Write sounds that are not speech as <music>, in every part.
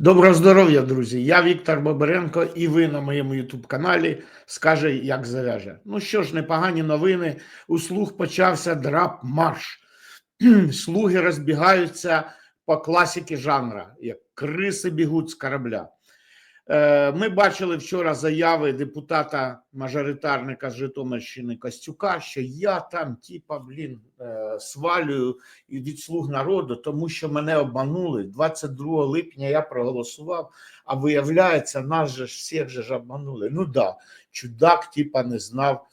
Доброго здоров'я, друзі! Я Віктор Бобренко, і ви на моєму ютуб-каналі скаже, як зав'яже. Ну що ж, непогані новини. У слуг почався драп марш. Слуги розбігаються по класіки жанра, як криси бігуть з корабля. Е, Ми бачили вчора заяви депутата мажоритарника з Житомирщини Костюка, що я там, типа, блін, е, свалюю і від слуг народу, тому що мене обманули. 22 липня я проголосував, а виявляється, нас же всіх же ж обманули. Ну да, чудак, типа, не знав,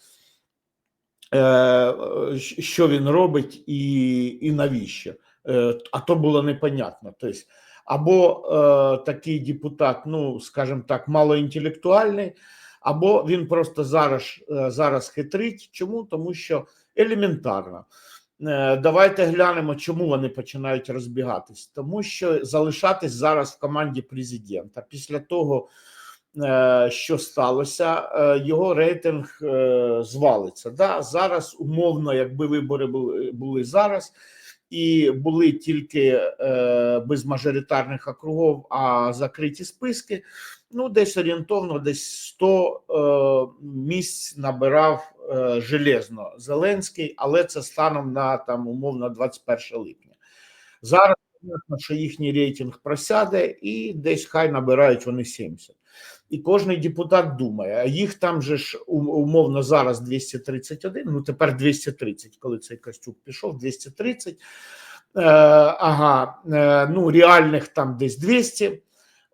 е, що він робить і, і навіщо. А то було непонятно. Тобто, або е, такий депутат, ну скажімо так, малоінтелектуальний, або він просто зараз е, зараз хитрить. Чому? Тому що елементарно. Е, давайте глянемо, чому вони починають розбігатись. Тому що залишатись зараз в команді президента після того, е, що сталося, його рейтинг звалиться. Да? Зараз умовно, якби вибори були зараз і були тільки е, без мажоритарних округов, а закриті списки. Ну, десь орієнтовно, десь 100 е, місць набирав е, железно Зеленський, але це станом на там умовно 21 липня. Зараз що їхній рейтинг просяде, і десь хай набирають вони 70. І кожний депутат думає, а їх там же ж умовно зараз 231, ну тепер 230, коли цей Костюк пішов, 230. Е, ага, е, ну реальних там десь 200,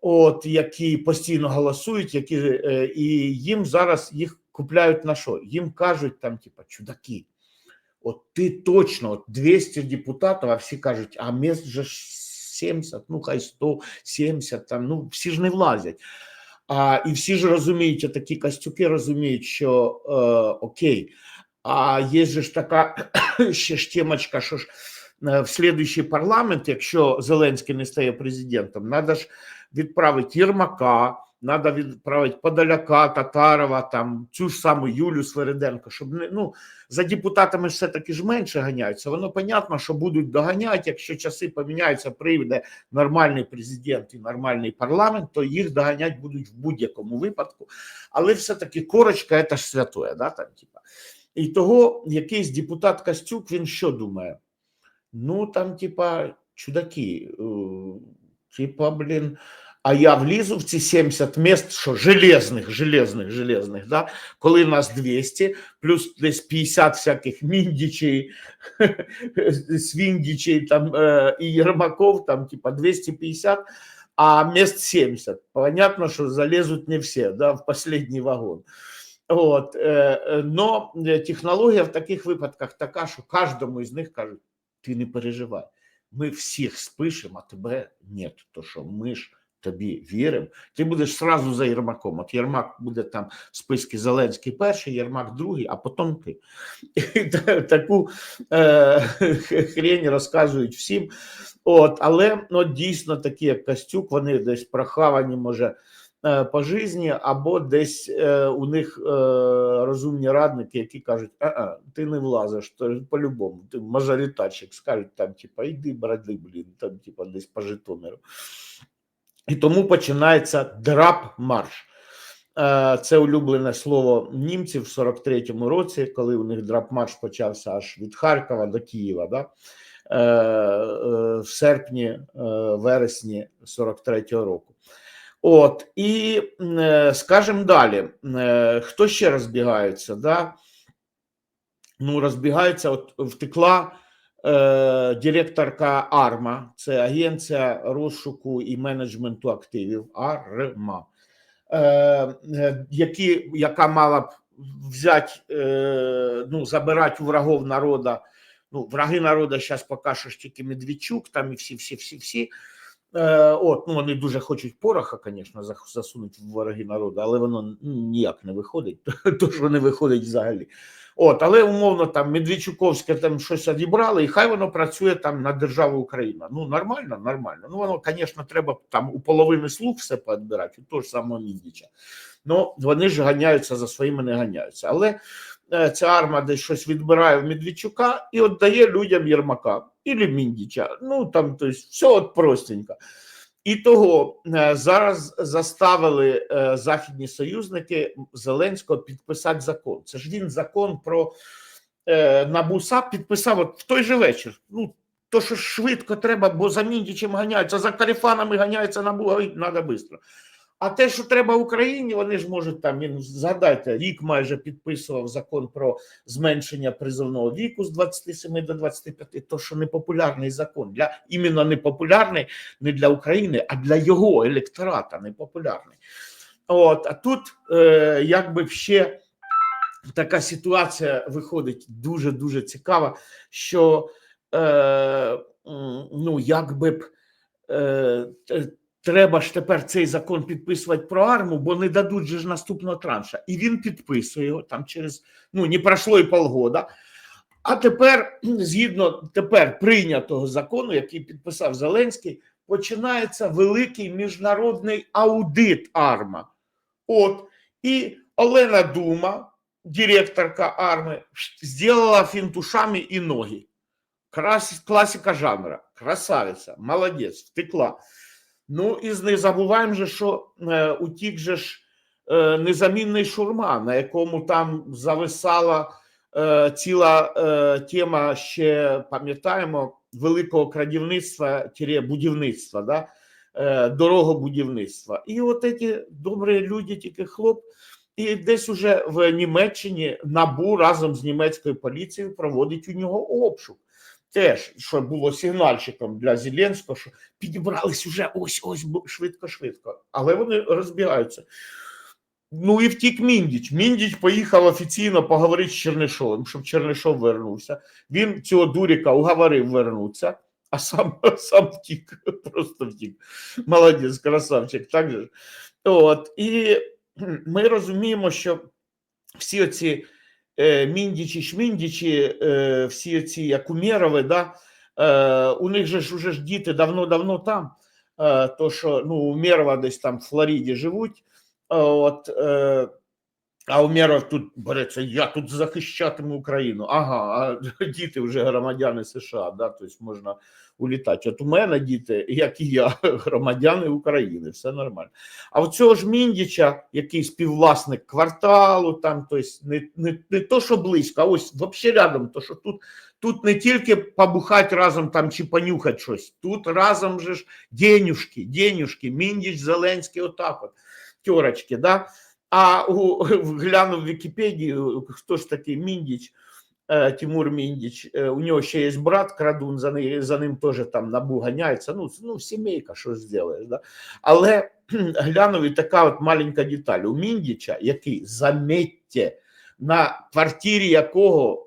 от які постійно голосують, які е, і їм зараз їх купляють на що? Їм кажуть там, типа, чудаки. От ти точно, от 200 депутатів, а всі кажуть, а міст же 70, ну хай 170, там, ну всі ж не влазять. А, І всі ж розуміють, такі Костюки розуміють, що е, окей, а є ж така <clears throat> ще ж темочка, що ж е, в слідуючий парламент, якщо Зеленський не стає президентом, треба ж відправити Єрмака, треба відправити Подоляка, Татарова, там цю ж саму Юлю Свериденко, щоб не ну за депутатами все таки ж менше ганяються. Воно понятно, що будуть доганяти. Якщо часи поміняються, прийде нормальний президент і нормальний парламент, то їх доганять будуть в будь-якому випадку. Але все-таки корочка це ж святое, да, там, типа. І того якийсь депутат Костюк, він що думає? Ну там, типа, чудаки, е, типа, блін а я влізу в ці 70 міст, що железних, железних, железних, да? коли нас 200, плюс десь 50 всяких міндічей, <laughs> свіндічей там, е, і Єрмаков, там, типа 250, а мест 70. Понятно, що залезуть не всі да, в последний вагон. От, е, но технологія в таких випадках така, що кожному із них кажуть, ти не переживай, ми всіх спишемо, а тебе нет, то що ми ж тобі віримо, ти будеш сразу за Єрмаком. От Єрмак буде там в списку Зеленський перший, Єрмак другий, а потім ти. Таку е, хрень розказують всім. От, Але ну, дійсно такі, як Костюк, вони десь прохавані, може. Е, по житті, або десь е, у них е, розумні радники, які кажуть, а, а ти не влазиш, по-любому, ти мажоритарщик, скажуть там, типа, йди, бради, блін, там, типа, десь по Житомиру. І тому починається драп-марш. Е, це улюблене слово німців в 43-му році, коли у них драп-марш почався аж від Харкова до Києва. Да? Е, е, в серпні, вересні 43-го року. От, і скажемо далі, хто ще розбігається? Да? Ну, розбігається, от втекла директорка АРМА, це Агенція розшуку і менеджменту активів АРМА, е, е, які, яка мала б взяти, ну, забирати у врагов народу. Ну, враги народу зараз поки що тільки Медведчук, там і всі, всі, всі, всі. От, ну вони дуже хочуть пороха, звісно, засунути в вороги народу, але воно ніяк не виходить, <laughs> то що не виходить взагалі. От, але умовно там Медведчуковське там щось одібрали, і хай воно працює там на державу Україна. Ну нормально, нормально. Ну воно, звісно, треба там у половини слуг все поодбирати, у того ж самого Міндіча. Ну вони ж ганяються за своїми, не ганяються. Але е, ця арма десь щось відбирає в Медведчука і віддає людям Єрмака і Міндіча. Ну там, то есть, все от простенько. І того е, зараз заставили е, західні союзники Зеленського підписати закон. Це ж він закон про е, НАБУСА підписав от в той же вечір. Ну, то, що швидко треба, бо за Міндічем ганяються, за карифанами ганяються НАБУ, треба швидко. А те, що треба Україні, вони ж можуть там, він згадайте, рік майже підписував закон про зменшення призовного віку з 27 до 25, то що непопулярний закон. Для іменно непопулярний не для України, а для його електората непопулярний. От, а тут е, якби ще така ситуація виходить дуже дуже цікава, що е, ну якби б. Е, Треба ж тепер цей закон підписувати про арму, бо не дадуть же ж наступного транша. І він підписує його там через ну не пройшло і полгода. А тепер, <clears throat> згідно тепер прийнятого закону, який підписав Зеленський, починається великий міжнародний аудит АРМА. От і Олена Дума, директорка арми, зробила фінтушами і ноги. Класика жанра, красавиця, молодець, втекла. Ну і не забуваємо же, що е, утік же ж е, незамінний шурма, на якому там зависала е, ціла тема ще пам'ятаємо великого крадівництва будівництва, да? дорогобудівництва. І от ці добрі люди, тільки хлоп, і десь уже в Німеччині набу разом з німецькою поліцією проводить у нього обшук. Теж, що було сигнальчиком для Зеленського, що підібрались уже ось ось швидко-швидко. Але вони розбігаються. Ну і втік Міндіч. Міндіч поїхав офіційно поговорити з Чернишовим, щоб Чернишов вернувся. Він цього дуріка уговорив вернутися, а сам, <laughs> сам втік, просто втік. Молодець, красавчик. Так же. От. І ми розуміємо, що всі оці міндічі, шміндічі, е, всі ці як Умєрови, да, е, у них же ж уже ж діти давно-давно там. Е, то, що ну, Умєрова десь там в Флориді живуть. Е, От, е, а Умєров тут береться, я тут захищатиму Україну. Ага, а <laughs> діти вже громадяни США, да, тобто можна улітати. От у мене діти, як і я, <laughs> громадяни України, все нормально. А у цього ж Міндіча, який співвласник кварталу, там, тобто не, не, не то, що близько, а ось взагалі рядом, то що тут, тут не тільки побухати разом там чи понюхати щось, тут разом же ж денюшки, денюшки, Міндіч, Зеленський, отак от, тьорочки, да? А у, <laughs> глянув Вікіпедію, хто ж такий Міндіч, е, Тимур Міндіч, е, у нього ще є брат Крадун, за, ним, за ним теж там набу ганяється, ну, ну сімейка, що зробиш, да? Але <clears throat> глянув і така от маленька деталь. У Міндіча, який, заметьте, на квартирі якого,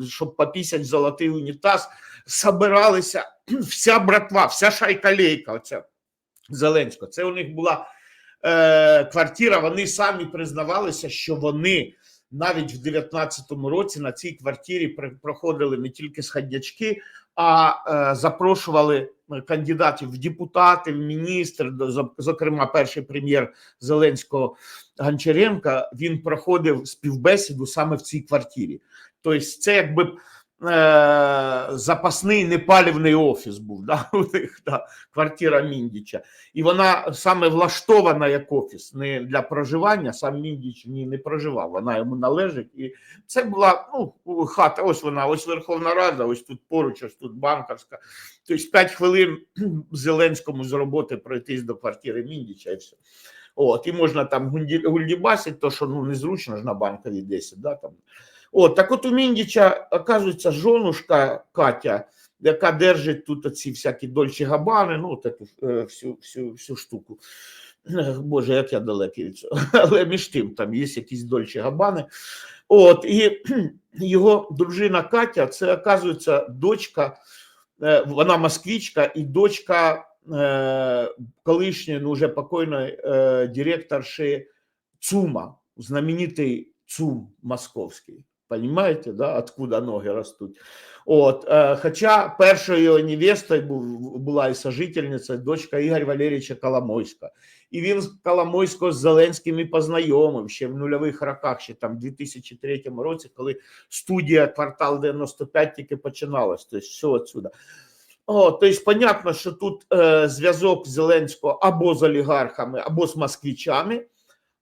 е, щоб попісять золотий унітаз, собиралися <clears throat> вся братва, вся шайка-лейка, оця Зеленського. Це у них була е, квартира, вони самі признавалися, що вони навіть в 19-му році на цій квартирі проходили не тільки сходнячки, а е, запрошували кандидатів в депутати, в міністри, зокрема, перший прем'єр Зеленського Гончаренка, він проходив співбесіду саме в цій квартирі. Тобто, це якби е, запасний непалівний офіс був, да, <laughs> у них да, квартира Міндіча. І вона саме влаштована як офіс, не для проживання. Сам Міндіч в не проживав, вона йому належить. І це була ну, хата. Ось вона, ось Верховна Рада, ось тут поруч, ось тут банківська. Тобто 5 хвилин <clears throat> Зеленському з роботи пройтись до квартири Міндіча і все. От, і можна там гульдібасити, то що ну незручно ж на банковій 10, да, там. От, так от у Міндіча, оказується, жонушка Катя, яка держить тут оці всякі дольчі габани, ну, эту, е, всю, всю, всю штуку. Боже, як я далекий від цього. <laughs> Але між тим там є якісь дольчі габани. От, і <clears throat> його дружина Катя, це, оказується, дочка, е, вона москвичка і дочка е, колишньої, ну вже покойної директорши ЦУМа, знаменитий ЦУМ московський. Понимаете, да, откуда ноги ростуть? От, е, хоча першою невестою була і сожительниця, дочка Ігоря Валерійовича Коломойська. І він Коломойського з Зеленським і познайомив ще в нульових роках, ще там в 2003 році, коли студія «Квартал 95» тільки починалась. Тобто все отсюда. О, тобто, понятно, що тут е, зв'язок Зеленського або з олігархами, або з москвичами.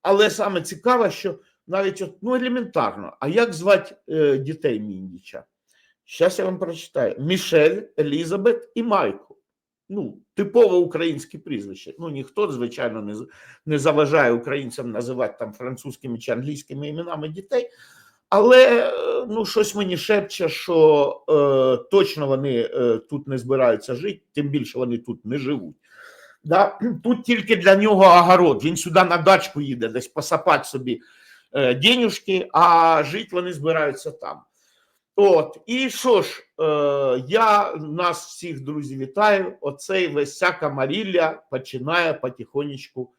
Але саме цікаве, що навіть ну, елементарно, а як звати е, дітей Міндіча? Зараз я вам прочитаю: Мішель, Елізабет і Майкл. Ну, типове українське прізвище. Ну, ніхто, звичайно, не, не заважає українцям називати там французькими чи англійськими іменами дітей. Але е, ну, щось мені шепче, що е, точно вони е, тут не збираються жити, тим більше вони тут не живуть. Да? Тут тільки для нього огород. Він сюди на дачку їде, десь посапати собі е, денюжки, а жити вони збираються там. От, і що ж, е, я нас всіх, друзі, вітаю. Оцей весь ця камарілля починає потихонечку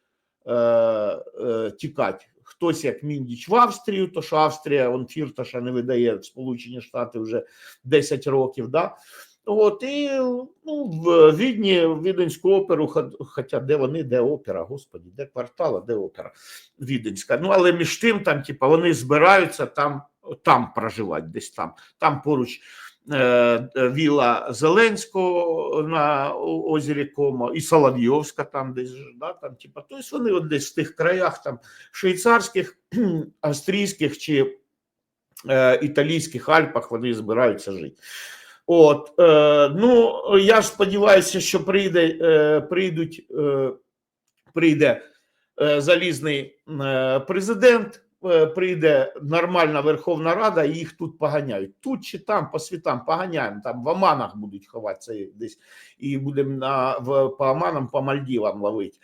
е, е, тікати. Хтось як Міндіч в Австрію, то що Австрія он фірташа не видає Сполучені Штати вже 10 років. Да? От, і ну, в Відні, Віденську оперу, хоча де вони, де опера, господі, де квартал, а де опера Віденська. Ну, але між тим, там, типа, вони збираються там, там проживати, десь там. Там поруч е, віла Зеленського на озері Комо, і Соловйовська там десь, да, там, типа, тобто вони от десь в тих краях там швейцарських, <clears throat> австрійських чи е, італійських Альпах вони збираються жити. От, е, ну, я ж сподіваюся, що прийде, е, прийдуть, е, прийде е, залізний е, президент, е, прийде нормальна Верховна Рада, і їх тут поганяють. Тут чи там, по світам поганяємо, там в Оманах будуть ховатися десь, і будемо по Оманам, по Мальдівам ловити.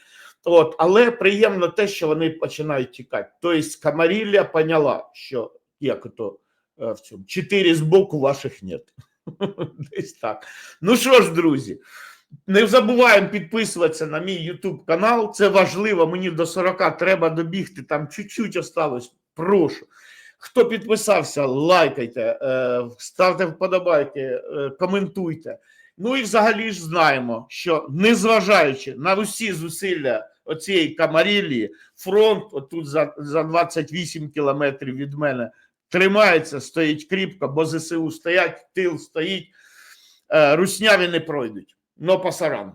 От, але приємно те, що вони починають тікати. Тобто Камарілля поняла, що як то е, в цьому чотири з боку ваших нет. <laughs> Десь так. Ну що ж, друзі, не забуваємо підписуватися на мій YouTube канал. Це важливо. Мені до 40 треба добігти. Там чуть-чуть осталось. Прошу. Хто підписався, лайкайте, е, ставте вподобайки, е, коментуйте. Ну і взагалі ж знаємо, що незважаючи на усі зусилля оцієї камарілії, фронт отут за, за 28 кілометрів від мене тримається, стоїть кріпко, бо ЗСУ стоять, тил стоїть, е, русняві не пройдуть. Но пасаран.